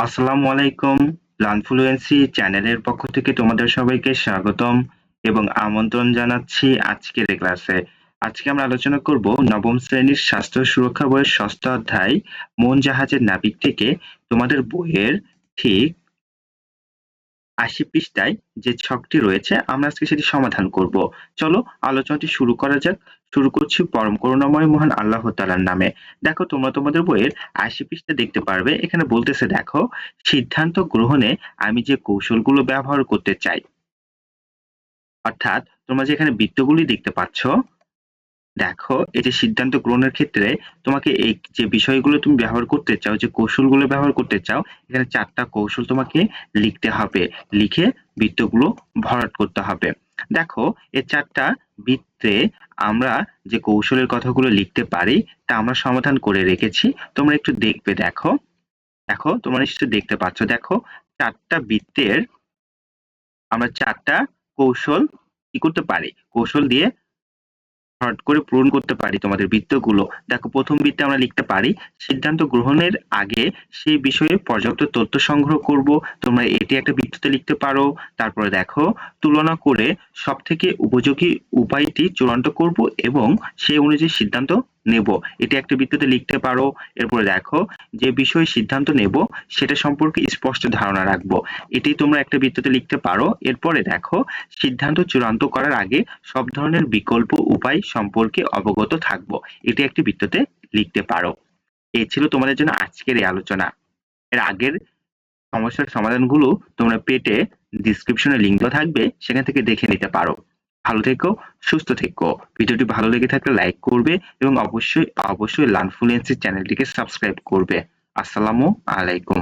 আসসালামু আলাইকুম লানফ্লুয়েন্সি চ্যানেলের পক্ষ থেকে তোমাদের সবাইকে স্বাগতম এবং আমন্ত্রণ জানাচ্ছি আজকের ক্লাসে। আজকে আমরা আলোচনা করব নবম শ্রেণির স্বাস্থ্য সুরক্ষা বইয়ের ষষ্ঠ অধ্যায় মন জাহাজের নাবিক থেকে তোমাদের বইয়ের ঠিক আশি পৃষ্ঠায় যে ছকটি রয়েছে, আমরা আজকে সেটি সমাধান করব। চলো আলোচনাটি শুরু করা যাক। শুরু করছি পরম করুণাময় মহান আল্লাহ তালার নামে। দেখো, তোমরা তোমাদের বইয়ের আশি পৃষ্ঠা দেখতে পারবে। এখানে বলতেছে, দেখো, সিদ্ধান্ত গ্রহণে আমি যে কৌশলগুলো ব্যবহার করতে চাই, অর্থাৎ তোমরা যে এখানে বৃত্তগুলি দেখতে পাচ্ছ দেখো যে সিদ্ধান্ত গ্রহণের ক্ষেত্রে তোমাকে এই যে বিষয়গুলো তুমি ব্যবহার করতে চাও, যে কৌশলগুলো ব্যবহার করতে চাও, এখানে চারটা কৌশল তোমাকে লিখতে হবে। লিখে বৃত্তগুলো ভরাট করতে হবে। দেখো, এই চারটা বৃত্তে আমরা যে কৌশলের কথাগুলো লিখতে পারি, তা আমরা সমাধান করে রেখেছি। তোমরা একটু দেখবে, দেখো। দেখো, তোমরা নিশ্চয়ই দেখতে পাচ্ছ। দেখো, চারটা বৃত্তের আমরা চারটা কৌশল কি করতে পারি? কৌশল দিয়ে হট করে পূরণ করতে পারি তোমাদের বৃত্তগুলো? দেখো, প্রথম বৃত্তে আমরা লিখতে পারি, সিদ্ধান্ত গ্রহণের আগে সেই বিষয়ে পর্যাপ্ত তথ্য সংগ্রহ করব। তোমরা এটি একটা বৃত্ততে লিখতে পারো। তারপরে দেখো, তুলনা করে সব থেকে উপযোগী উপায়টি চূড়ান্ত করব এবং সেই অনুযায়ী সিদ্ধান্ত নেব। এটি একটা বৃত্ততে লিখতে পারো। এরপরে দেখো যে বিষয়ে সিদ্ধান্ত নেব, সেটা সম্পর্কে স্পষ্ট ধারণা রাখব। এটি তোমরা একটা বৃত্ততে লিখতে পারো। এরপরে দেখো, সিদ্ধান্ত চূড়ান্ত করার আগে সব ধরনের বিকল্প উপায় সম্পর্কে অবগত থাকব। এটি একটি বৃত্ততে লিখতে পারো। এই ছিল তোমাদের জন্য আজকের এই আলোচনা। এর আগের সমস্যার সমাধানগুলো তোমরা পেটে ডিসক্রিপশনে লিঙ্ক দেওয়া থাকবে, সেখান থেকে দেখে নিতে পারো। ভালো থেকো, সুস্থ থেকো। ভিডিওটি ভালো লেগে থাকলে লাইক করবে এবং অবশ্যই অবশ্যই লানফুলেন্সের চ্যানেলটিকে সাবস্ক্রাইব করবে। আসসালামু আলাইকুম।